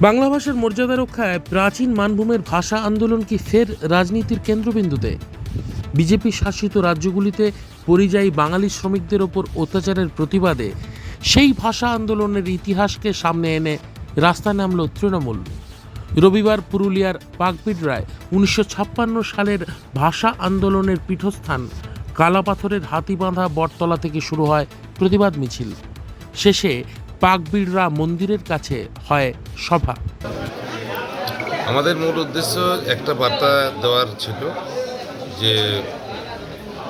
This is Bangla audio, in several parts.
বাংলা ভাষার মর্যাদা রক্ষায় প্রাচীন মানভূমের ভাষা আন্দোলন কি ফের রাজনীতির কেন্দ্রবিন্দুতে? বিজেপি শাসিত রাজ্যগুলিতে পরিযায়ী বাঙালি শ্রমিকদের ওপর অত্যাচারের প্রতিবাদে সেই ভাষা আন্দোলনের ইতিহাসকে সামনে এনে রাস্তা নামল তৃণমূল। রবিবার পুরুলিয়ার পাকপিডরায় উনিশশো সালের ভাষা আন্দোলনের পীঠস্থান কালাপাথরের হাতিবাঁধা বটতলা থেকে শুরু হয় প্রতিবাদ মিছিল। শেষে পাকবিড়রা মন্দিরের কাছে হয় সভা। আমাদের মূল উদ্দেশ্য একটা বার্তা দেওয়ার ছিল যে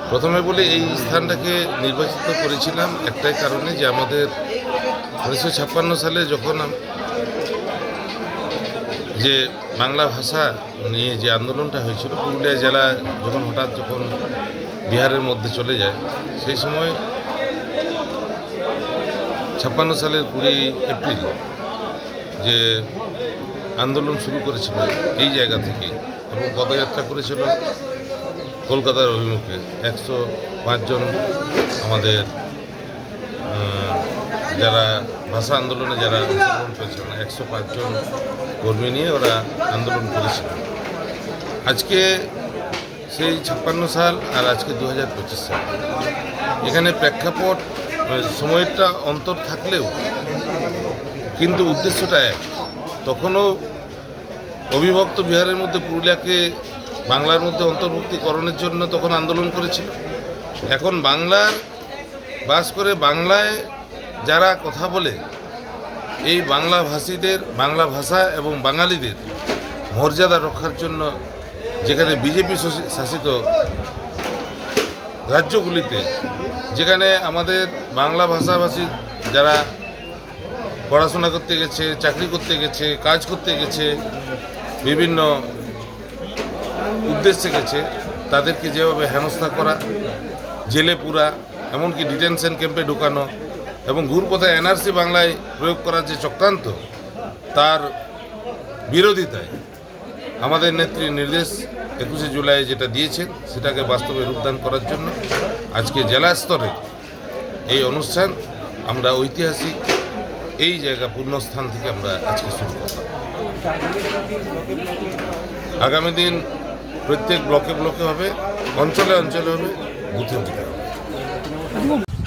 প্রথমে বলে এই স্থানটাকে নির্বাচিত করেছিলাম একটাই কারণে যে আমাদের উনিশশো ছাপ্পান্ন সালে যখন যে বাংলা ভাষা নিয়ে যে আন্দোলনটা হয়েছিল, পুরুলিয়া জেলা যখন হঠাৎ যখন বিহারের মধ্যে চলে যায়, সেই সময় ছাপ্পান্ন সালের কুড়ি এপ্রিল যে আন্দোলন শুরু করেছিল এই জায়গা থেকে এবং পদযাত্রা করেছিল কলকাতার অভিমুখে। একশো পাঁচজন আমাদের যারা ভাষা আন্দোলনে যারা অংশগ্রহণ করেছিলেন একশো পাঁচজন কর্মী নিয়ে ওরা আন্দোলন করেছিল। আজকে সেই ছাপ্পান্ন সাল আর আজকে দু হাজার পঁচিশ সাল। এখানে প্রেক্ষাপট সময়টা অন্তর থাকলেও, কিন্তু উদ্দেশ্যটা এক। তখনও অবিভক্ত বিহারের মধ্যে পুরুলিয়াকে বাংলার মধ্যে অন্তর্ভুক্তিকরণের জন্য তখন আন্দোলন করেছিল। এখন বাংলার বাস করে বাংলায় যারা কথা বলে, এই বাংলা ভাষীদের, বাংলা ভাষা এবং বাঙালিদের মর্যাদা রক্ষার জন্য যেখানে বিজেপি শাসিত রাজ্যগুলিতে, যেখানে আমাদের বাংলা ভাষাভাষী যারা পড়াশোনা করতে গেছে, চাকরি করতে গেছে, কাজ করতে গেছে, বিভিন্ন উদ্দেশ্যে গেছে, তাদেরকে যেভাবে হেনস্থা করা, জেলে পুরা, এমনকি ডিটেনশন ক্যাম্পে ঢুকানো এবং ঘুরপথে এনআরসি বাংলায় প্রয়োগ করার যে চক্রান্ত, তার বিরোধিতায় আমাদের নেত্রী নির্দেশ একুশে জুলাই যেটা দিয়েছেন সেটাকে বাস্তবে রূপদান করার জন্য আজকে জেলা স্তরে এই অনুষ্ঠান আমরা ঐতিহাসিক এই জায়গা পূর্ণস্থান থেকে আমরা আজকে শুরু করলাম আগামী দিন প্রত্যেক ব্লকে ব্লকে হবে, অঞ্চলে অঞ্চলে হবে, বুথে বুথে হবে।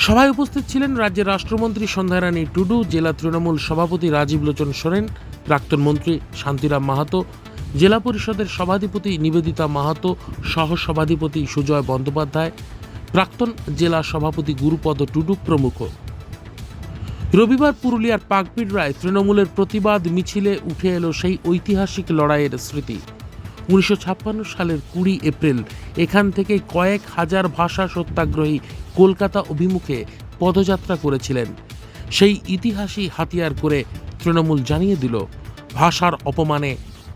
সভায় উপস্থিত ছিলেন রাজ্যের রাষ্ট্রমন্ত্রী সন্ধ্যারানী টুডু, জেলা তৃণমূল সভাপতি রাজীব লোচন সোরেন, প্রাক্তন মন্ত্রী শান্তিরাম মাহাতো জেলা পরিষদের সভাধিপতি নিবেদিতা মাহাতো সহ সভাধিপতি সুজয় বন্দ্যোপাধ্যায়, প্রাক্তন জেলা সভাপতি গুরুপদ টুডু প্রমুখ। রবিবার পুরুলিয়ার পাকপিড়রায় তৃণমূলের প্রতিবাদ মিছিলে উঠে এলো সেই ঐতিহাসিক লড়াইয়ের স্মৃতি। উনিশশো ছাপ্পান্ন সালের কুড়ি এপ্রিল, এখান থেকে কয়েক হাজার ভাষা সত্যাগ্রহী কলকাতা অভিমুখে পদযাত্রা করেছিলেন। সেই ইতিহাসই হাতিয়ার করে তৃণমূল জানিয়ে দিল, ভাষার অপমানে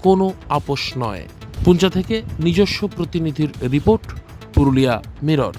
কোনো আপোষ নয়। পুঞ্চা থেকে নিজস্ব প্রতিনিধির রিপোর্ট পুরুলিয়া মিরর।